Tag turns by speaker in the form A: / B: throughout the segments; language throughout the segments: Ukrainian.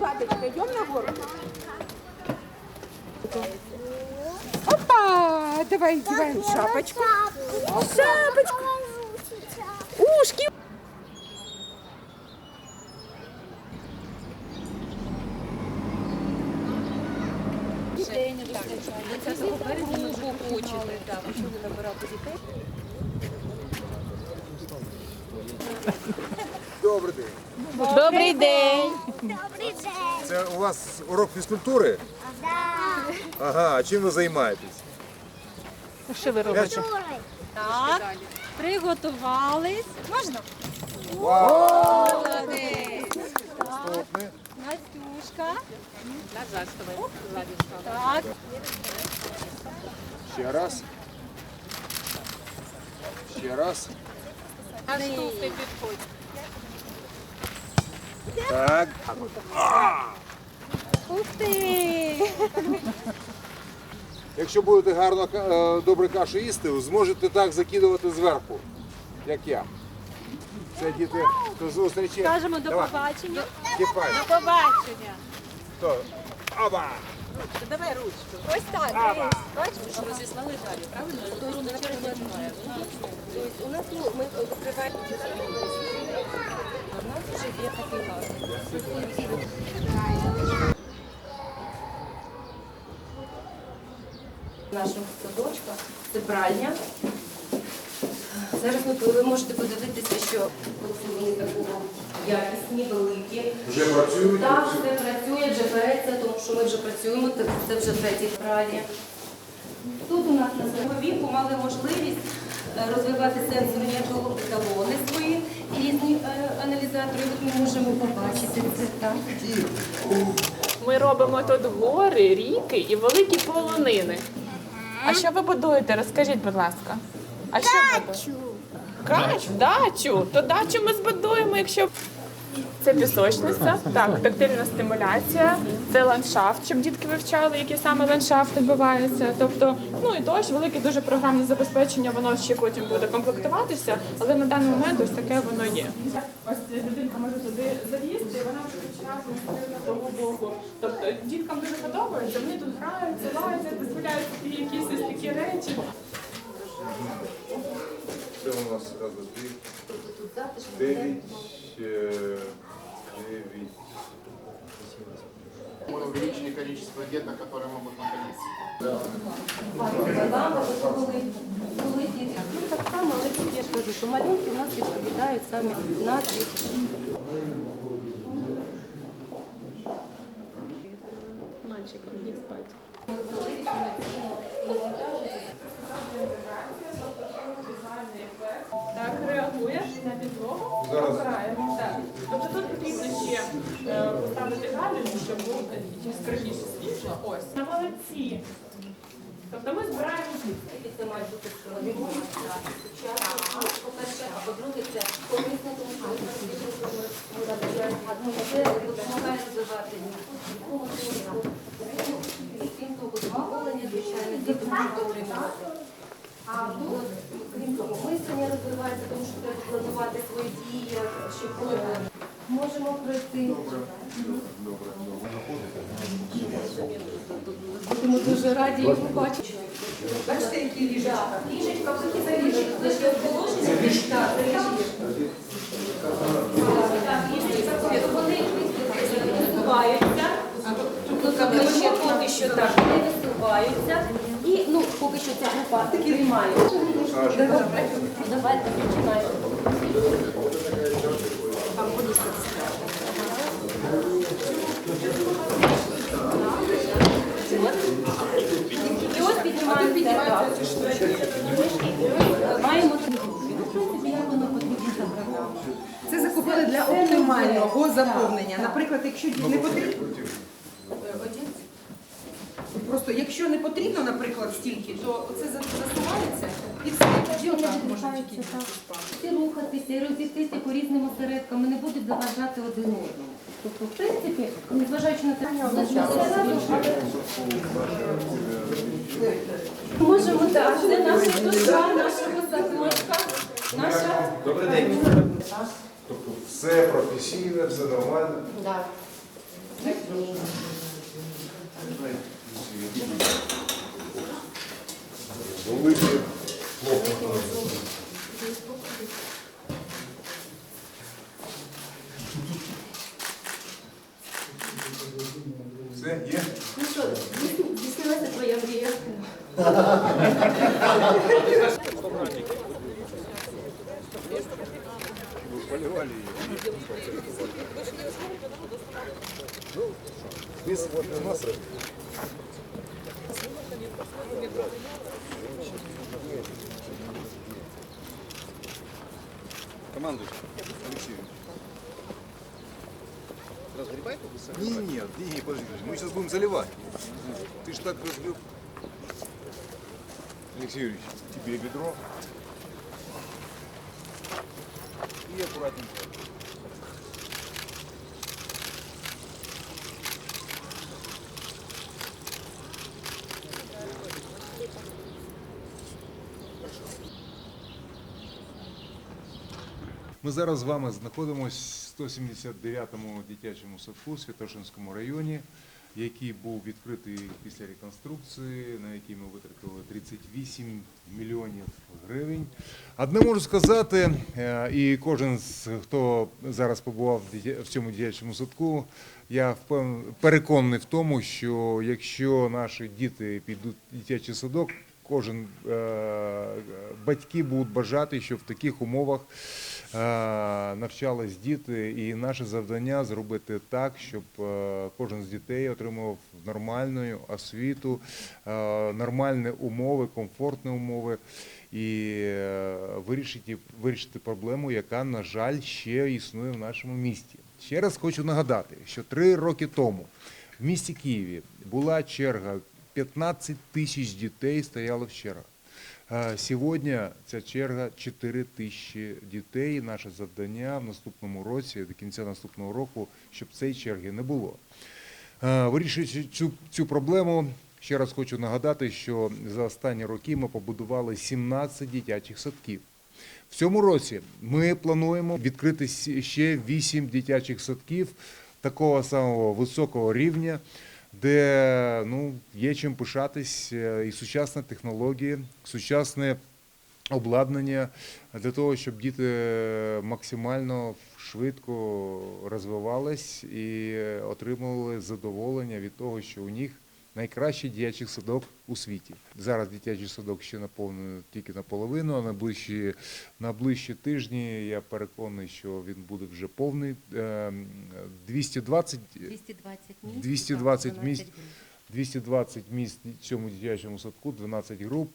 A: Ладочка, идем на гору? Опа! Давай одеваем шапочку. Шапочку. Ушки.
B: Добрий день.
A: Добрий день.
C: Добрий день.
B: Це у вас урок фізкультури?
C: Да.
B: Ага, а чим ви займаєтесь?
A: Що ви робите?
D: Так, приготувались. Можна?
B: Наступне.
D: Настюшка. Так,
B: Ще раз. Ще раз. Так.
D: ух ти!
B: Якщо будете гарно е, добре кашу їсти, зможете так закидувати зверху, як я. Це діти до зустрічі.
D: Скажемо до
B: Давай,
D: побачення.
B: Кипай.
D: Побачення.
B: Хто? ручку.
D: Ось так. Бачиш?
E: У нас ну, ми відкриваємо. У нас вже є такий лад. Нашого садочка це пральня. Зараз ви, ви можете подивитися, що вони такого якісні, великі.
B: Вже працюють?
E: Так, все працює, вже береться, тому що ми вже працюємо, це- це вже третій пральня. Тут у нас на свого віку мали можливість е, розвивати сенсорні еталони свої і різні е, аналізатори. От ми можемо побачити це так.
A: Ми робимо тут гори, ріки і великі полонини. А що ви будуєте? Розкажіть, будь ласка. А що ви будуєте? Кач, дачу. То дачу ми збудуємо, якщо це пісочниця, так, тактильна стимуляція, це ландшафт, щоб дітки вивчали, які саме ландшафт відбуваються. Тобто, ну і дощ, велике дуже програмне забезпечення, воно ще потім буде комплектуватися, але на даний момент ось таке воно є. Ось людинка може туди залізти, і вона вивчає з того боку. Тобто діткам дуже подобається, вони тут граються, лазять, дозволяють собі якісь ось такі речі.
B: Це у нас раз, два, три, дев'ять, е, дев'ять.
F: Мы увеличили количество деток, которые могут находиться.
E: Лампа, коли були діти. Ну так само, але тут я ж кажу, що малюнки у нас відповідають самі назві.
A: Мальчик, не спать. Реагуєш на підлогу, обираємо. Так. Тобто тут потрібно ще е, поставити галюнь, щоб було яскравіше світло. Ось. На молодці. Тобто ми збираємо Які
E: Це має бути. Сучасно, по-перше, а по-друге, це корисна, тому що це допомагає розвивати нікому І крім того, задоволення, звичайно, діти можуть отримувати. А от, крім того, мислення розвивається, тому що треба планувати свої дії, щоб коли можемо пройти. Будемо дуже раді його бачити. Бачите, які ліжечка? Ліжечка, великі за ліжечка. Вони висуваються. Тобто ще поки що так, вони висуваються. І, ну, поки що ця група тримає. Добре. Давайте починаємо. І от піднімаємо. Маємо.
G: Це закупили для оптимального заповнення. Наприклад, якщо не потрібно. Просто якщо не потрібно, наприклад, стільки, то це засувається і все. Отак можна тільки
E: Всі рухатися і розійтися по різним осередкам, не будуть заважати один одному. Тобто, в принципі, незважаючи на те, що все можемо так, це наша душа, нашого садочка. Наша
B: Добрий день. Тобто все професійне, все нормально.
E: да.
B: Великі хлопці. Все, є?
E: Ну що, здійснилася твоя мрія?
B: Поливали ее. Здесь вот у нас Командуй, Алексей. Разгребай Не, не, нет, не, не, подожди, подожди, мы сейчас будем заливать. Ты ж так разгреб. Алексей Юрьевич, тебе ведро. И аккуратненько. Ми зараз з вами знаходимося в 179-му дитячому садку в Святошинському районі, який був відкритий після реконструкції, на який ми витратили 38 мільйонів гривень. Одне можу сказати, е, і кожен, хто зараз побував в цьому дитячому садку, я переконаний в тому, що якщо наші діти підуть в дитячий садок, кожен е, батьки будуть бажати, щоб в таких умовах навчались діти, і наше завдання зробити так, щоб е, кожен з дітей отримав нормальну освіту, е, нормальні умови, комфортні умови і е, вирішити, вирішити проблему, яка, на жаль, ще існує в нашому місті. Ще раз хочу нагадати, що три роки тому в місті Києві була черга 15 тисяч дітей стояло в чергах. Сьогодні ця черга 4 тисячі дітей. Наше завдання в наступному році, до кінця наступного року, щоб цієї черги не було. Вирішуючи цю, цю проблему, ще раз хочу нагадати, що за останні роки ми побудували 17 дитячих садків. В цьому році ми плануємо відкрити ще 8 дитячих садків такого самого високого рівня, де ну, є чим пишатись е, і сучасні технології, сучасне обладнання для того, щоб діти максимально швидко розвивались і отримували задоволення від того, що у них найкращий дитячий садок у світі. Зараз дитячий садок ще наповнений тільки наполовину, а на ближчі, на ближчі тижні я переконаний, що він буде вже повний. Ем, 220
E: 220 місць.
B: 220
E: 12
B: місць. 220 місць в цьому дитячому садку, 12 груп.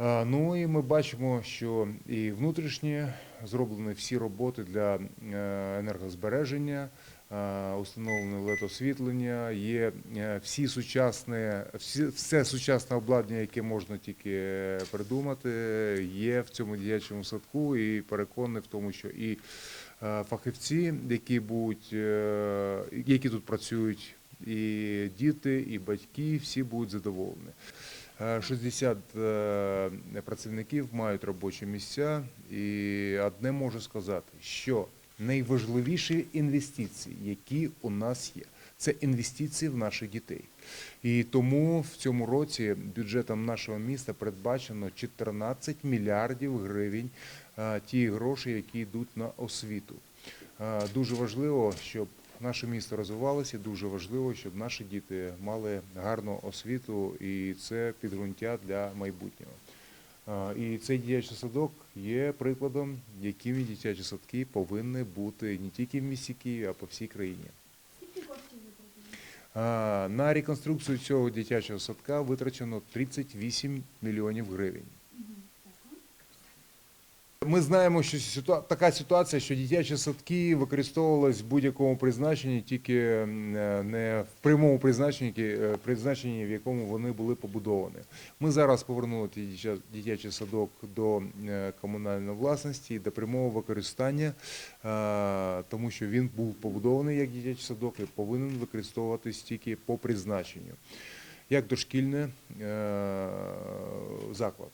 B: Ну і ми бачимо, що і внутрішні зроблені всі роботи для е, енергозбереження, е, установлено LED-освітлення, є е, всі сучасні, всі, все сучасне обладнання, яке можна тільки придумати, є в цьому дитячому садку і переконаний в тому, що і е, фахівці, які будуть, е, які тут працюють, і діти, і батьки, всі будуть задоволені. Е, 60 е, працівників мають робочі місця, і одне можу сказати, що найважливіші інвестиції, які у нас є, це інвестиції в наших дітей. І тому в цьому році бюджетом нашого міста передбачено 14 мільярдів гривень ті гроші, які йдуть на освіту. Дуже важливо, щоб наше місто розвивалося, дуже важливо, щоб наші діти мали гарну освіту, і це підґрунтя для майбутнього. І цей дитячий садок є прикладом, якими дитячі садки повинні бути не тільки в місті Києві, а по всій країні. На реконструкцію цього дитячого садка витрачено 38 мільйонів гривень. Ми знаємо, що ситуа- така ситуація, що дитячі садки використовувались в будь-якому призначенні, тільки е, не в прямому призначенні, е, призначенні, в якому вони були побудовані. Ми зараз повернули дитячий садок до е, комунальної власності і до прямого використання, тому що він був побудований як дитячий садок і повинен використовуватись тільки по призначенню, як дошкільний заклад.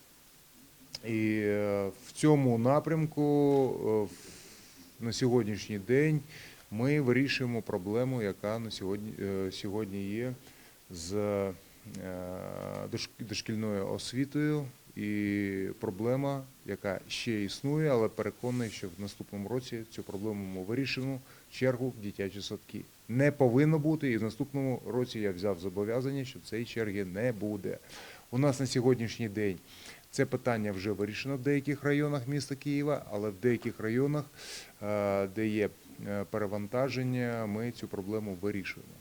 B: І е, в цьому напрямку е, на сьогоднішній день ми вирішуємо проблему, яка на сьогодні, е, сьогодні є з дошкільною освітою. І проблема, яка ще існує, але переконаний, що в наступному році цю проблему ми вирішимо чергу в дитячі садки. Не повинно бути, і в наступному році я взяв зобов'язання, що цієї черги не буде. У нас на сьогоднішній день це питання вже вирішено в деяких районах міста Києва, але в деяких районах, е, де є е, перевантаження, ми цю проблему вирішуємо.